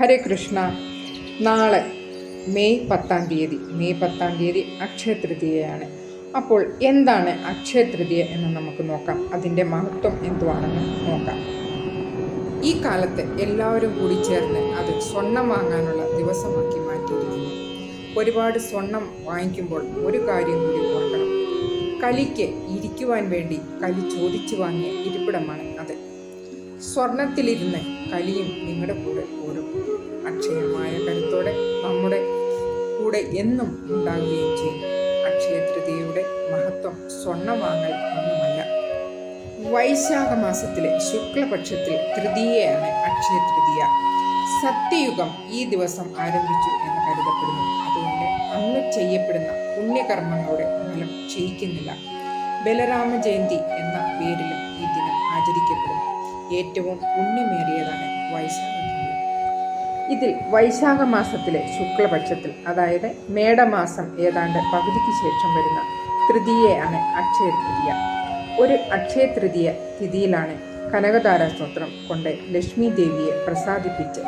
ഹരേ കൃഷ്ണ. നാളെ മെയ് പത്താം തീയതി. മെയ് പത്താം തീയതി അക്ഷയ തൃതീയയാണ്. അപ്പോൾ എന്താണ് അക്ഷയ തൃതീയ എന്ന് നമുക്ക് നോക്കാം. അതിന്റെ മഹത്വം എന്തുവാണെന്ന് നോക്കാം. ഈ കാലത്ത് എല്ലാവരും കൂടി ചേർന്ന് അത് സ്വർണം വാങ്ങാനുള്ള ദിവസമാക്കി മാറ്റിയിരിക്കുന്നു. ഒരുപാട് സ്വർണം വാങ്ങിക്കുമ്പോൾ ഒരു കാര്യം കൂടി ഓർക്കണം. കലിക്ക് ഇരിക്കുവാൻ വേണ്ടി കലി ചോദിച്ചു വാങ്ങിയ ഇരിപ്പിടമാണ് സ്വർണത്തിലിരുന്ന് കലിയും നിങ്ങളുടെ കൂടെ കൂടും അക്ഷയമായ കരുത്തോടെ നമ്മുടെ കൂടെ എന്നും ഉണ്ടാകുകയും ചെയ്യും. അക്ഷയ മഹത്വം സ്വർണം വാങ്ങൽ ഒന്നുമല്ല. വൈശാഖ മാസത്തിലെ ശുക്ലപക്ഷത്തിൽ തൃതീയയാണ് അക്ഷയ തൃതീയ സത്യയുഗം ഈ ദിവസം ആരംഭിച്ചു എന്ന് കരുതപ്പെടുന്നു. അതുകൊണ്ട് അന്ന് ചെയ്യപ്പെടുന്ന പുണ്യകർമ്മങ്ങളുടെ ഫലം ക്ഷയിക്കുന്നില്ല. ബലരാമ ജയന്തി എന്ന പേരിലും ഈ ദിനം ആചരിക്കപ്പെടുന്നു. ഏറ്റവും പുണ്യമേറിയതാണ് വൈശാഖ ഇതിൽ വൈശാഖ മാസത്തിലെ ശുക്ലപക്ഷത്തിൽ അതായത് മേടമാസം ഏതാണ്ട് പകുതിക്ക് ശേഷം വരുന്ന തൃതീയയാണ് അക്ഷയ തൃതീയ ഒരു അക്ഷയ തൃതീയ തിഥിയിലാണ് കനകതാര സ്തോത്രം കൊണ്ട് ലക്ഷ്മി ദേവിയെ പ്രസാദിപ്പിച്ച്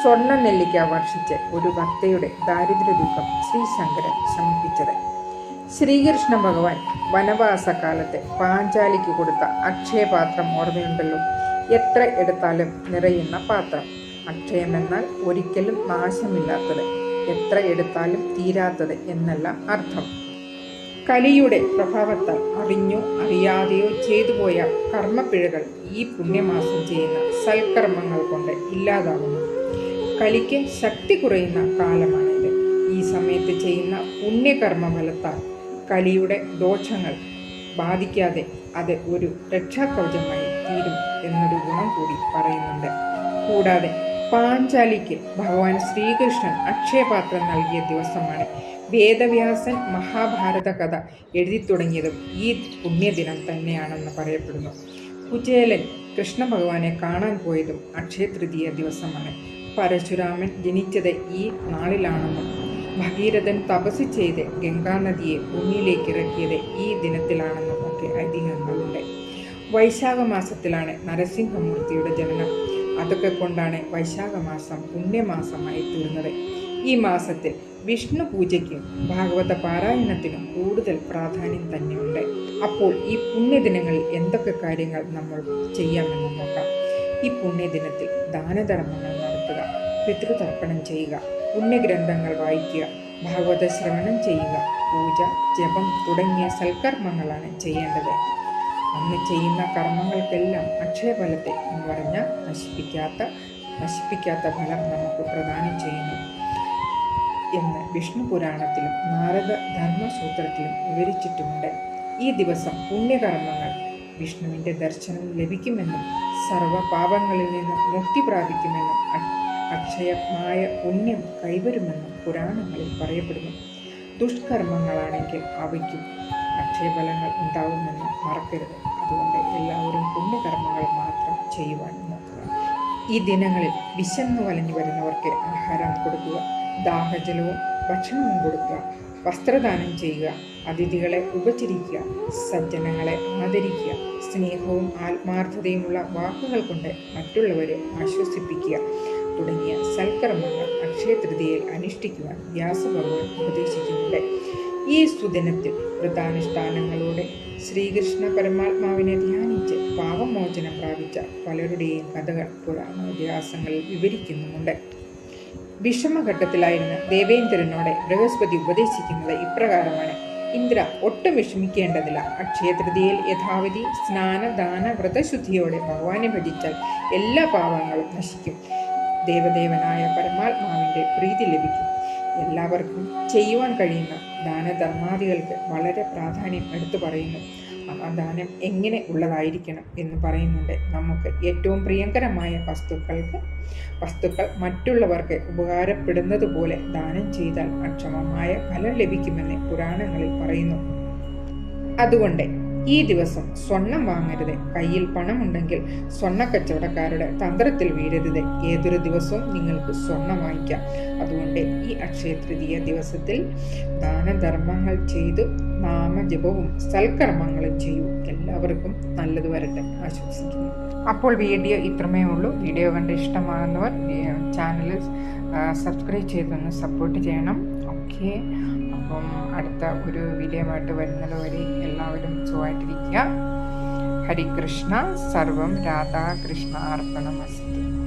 സ്വർണ നെല്ലിക്ക വർഷിച്ച് ഒരു ഭക്തയുടെ ദാരിദ്ര്യ ദുഃഖം ശ്രീശങ്കരൻ ശമിപ്പിച്ചത്. ശ്രീകൃഷ്ണ ഭഗവാൻ വനവാസകാലത്ത് പാഞ്ചാലിക്ക് കൊടുത്ത അക്ഷയപാത്രം ഓർമ്മയുണ്ടല്ലോ? എത്ര എടുത്താലും നിറയുന്ന പാത്രം. അക്ഷയമെന്നാൽ ഒരിക്കലും നാശമില്ലാത്തത്. എത്ര എടുത്താലും തീരാത്തത് എന്നല്ല അർത്ഥം. കലിയുടെ പ്രഭാവത്താൽ അറിഞ്ഞോ അറിയാതെയോ ചെയ്തു പോയ കർമ്മപ്പിഴകൾ ഈ പുണ്യമാസം ചെയ്യുന്ന സൽക്കർമ്മങ്ങൾ കൊണ്ട് ഇല്ലാതാകുന്നു കലിക്ക് ശക്തി കുറയുന്ന കാലമാണിത്. ഈ സമയത്ത് ചെയ്യുന്ന പുണ്യകർമ്മ ഫലത്താൽ കലിയുടെ ദോഷങ്ങൾ ബാധിക്കാതെ അത് ഒരു രക്ഷാകവചമായി തീരും എന്നൊരു ഗുണം കൂടി പറയുന്നുണ്ട്. കൂടാതെ പാഞ്ചാലിക്ക് ഭഗവാൻ ശ്രീകൃഷ്ണൻ അക്ഷയപാത്രം നൽകിയ ദിവസമാണ്. വേദവ്യാസൻ മഹാഭാരത കഥ എഴുതി തുടങ്ങിയതും ഈ പുണ്യദിനം തന്നെയാണെന്ന് പറയപ്പെടുന്നു. കുചേലൻ കൃഷ്ണ ഭഗവാനെ കാണാൻ പോയതും അക്ഷയ തൃതീയ ദിവസമാണ്. പരശുരാമൻ ജനിച്ചത് ഈ നാളിലാണെന്നും ഭഗീരഥൻ തപസ് ചെയ്ത് ഗംഗാനദിയെ ഭൂമിയിലേക്ക് ഇറക്കിയത് ഈ ദിനത്തിലാണെന്നും ഒക്കെ ഐതിഹ്യങ്ങളുണ്ട്. വൈശാഖ മാസത്തിലാണ് നരസിംഹമൂർത്തിയുടെ ജനനം. അതൊക്കെ കൊണ്ടാണ് വൈശാഖ മാസം പുണ്യമാസമായി തീർന്നത്. ഈ മാസത്തിൽ വിഷ്ണു പൂജയ്ക്കും ഭാഗവത പാരായണത്തിനും കൂടുതൽ പ്രാധാന്യം തന്നെയുണ്ട്. അപ്പോൾ ഈ പുണ്യദിനങ്ങളിൽ എന്തൊക്കെ കാര്യങ്ങൾ നമ്മൾ ചെയ്യാമെന്ന് നോക്കാം. ഈ പുണ്യദിനത്തിൽ ദാനധർമ്മങ്ങൾ നടത്തുക പിതൃതർപ്പണം ചെയ്യുക പുണ്യഗ്രന്ഥങ്ങൾ വായിക്കുക ഭാഗവത ശ്രവണം ചെയ്യുക പൂജ ജപം തുടങ്ങിയ സൽക്കർമ്മങ്ങളാണ് ചെയ്യേണ്ടത്. അന്ന് ചെയ്യുന്ന കർമ്മങ്ങൾക്കെല്ലാം അക്ഷയഫലത്തെ എന്ന് പറഞ്ഞാൽ നശിപ്പിക്കാത്ത നശിപ്പിക്കാത്ത ഫലം നമുക്ക് പ്രദാനം ചെയ്യുന്നു. എന്ന് വിഷ്ണു പുരാണത്തിലും നാരദ ധർമ്മസൂത്രത്തിലും വിവരിച്ചിട്ടുമുണ്ട്. ഈ ദിവസം പുണ്യകർമ്മങ്ങൾ വിഷ്ണുവിന്റെ ദർശനം ലഭിക്കുമെന്നും സർവപാപങ്ങളിൽ നിന്നും മുക്തി പ്രാപിക്കുമെന്നും അക്ഷയമായ പുണ്യം കൈവരുമെന്നും പുരാണങ്ങളിൽ പറയപ്പെടുന്നു. ദുഷ്കർമ്മങ്ങളാണെങ്കിൽ അവയ്ക്കും അക്ഷയഫലങ്ങൾ ഉണ്ടാകുമെന്ന് മറക്കരുത്. അതുകൊണ്ട് എല്ലാവരും പുണ്യകർമ്മങ്ങൾ മാത്രം ചെയ്യുവാൻ നോക്കുക. ഈ ദിനങ്ങളിൽ വിശന്നു വലഞ്ഞു വരുന്നവർക്ക് ആഹാരം കൊടുക്കുക ദാഹജലവും ഭക്ഷണവും കൊടുക്കുക വസ്ത്രദാനം ചെയ്യുക അതിഥികളെ ഉപചരിക്കുക സജ്ജനങ്ങളെ ആദരിക്കുക സ്നേഹവും ആത്മാർത്ഥതയുമുള്ള വാക്കുകൾ കൊണ്ട് മറ്റുള്ളവരെ ആശ്വസിപ്പിക്കുക തുടങ്ങിയ സൽക്കർമ്മങ്ങൾ അക്ഷയ തൃതീയയിൽ അനുഷ്ഠിക്കുവാൻ വ്യാസഭഗവാൻ ഉപദേശിക്കുന്നുണ്ട്. ഈ സുദിനത്തിൽ വ്രതാനുഷ്ഠാനങ്ങളോടെ ശ്രീകൃഷ്ണ പരമാത്മാവിനെ ധ്യാനിച്ച് പാപമോചനം പ്രാപിച്ച പലരുടെയും കഥകൾ പുരാണ ഇതിഹാസങ്ങളിൽ വിവരിക്കുന്നുമുണ്ട്. വിഷമഘട്ടത്തിലായിരുന്ന ദേവേന്ദ്രനോട് ബൃഹസ്പതി ഉപദേശിക്കുന്നത് ഇപ്രകാരമാണ്. ഇന്ദ്ര ഒട്ടും വിഷമിക്കേണ്ടതില്ല. അക്ഷയതൃതിയിൽ യഥാവിധി സ്നാന ദാന വ്രതശുദ്ധിയോടെ ഭഗവാനെ ഭജിച്ചാൽ എല്ലാ പാപങ്ങളും നശിക്കും. ദേവദേവനായ പരമാത്മാവിന്റെ പ്രീതി ലഭിക്കും. എല്ലാവർക്കും ചെയ്യുവാൻ കഴിയുന്ന ദാനധർമാദികൾക്ക് വളരെ പ്രാധാന്യം എടുത്തു പറയുന്നു. ആ ദാനം എങ്ങനെ ഉള്ളതായിരിക്കണം എന്ന് പറയുന്നുണ്ട്. നമുക്ക് ഏറ്റവും പ്രിയങ്കരമായ വസ്തുക്കൾക്ക് വസ്തുക്കൾ മറ്റുള്ളവർക്ക് ഉപകാരപ്പെടുന്നത് പോലെ ദാനം ചെയ്താൽ അക്ഷമമായ ഫലം ലഭിക്കുമെന്ന് പുരാണങ്ങളിൽ പറയുന്നു. അതുകൊണ്ട് ഈ ദിവസം സ്വർണം വാങ്ങരുത്. കയ്യിൽ പണമുണ്ടെങ്കിൽ സ്വർണ കച്ചവടക്കാരുടെ തന്ത്രത്തിൽ വീഴരുത്. ഏതൊരു ദിവസവും നിങ്ങൾക്ക് സ്വർണം വാങ്ങിക്കാം. അതുകൊണ്ട് ഈ അക്ഷയ തൃതീയ ദിവസത്തിൽ ദാനധർമ്മങ്ങൾ ചെയ്തു നാമജപവും സൽക്കർമ്മങ്ങളും ചെയ്യൂ. എല്ലാവർക്കും നല്ലത് വരട്ടെ. ആശംസിക്കുന്നു. അപ്പോൾ വീഡിയോ ഇത്രമേ ഉള്ളൂ. വീഡിയോ കണ്ട് ഇഷ്ടമാകുന്നവർ ചാനൽ സബ്സ്ക്രൈബ് ചെയ്തൊന്ന് സപ്പോർട്ട് ചെയ്യണം. ഓക്കെ. അപ്പം അടുത്ത ഒരു വീഡിയോ ആയിട്ട് വരുന്നത് വരെ എല്ലാവരും സുഖമായിട്ടിരിക്കുക. ഹരികൃഷ്ണ സർവം രാധാകൃഷ്ണ അർപ്പണമസ്തു.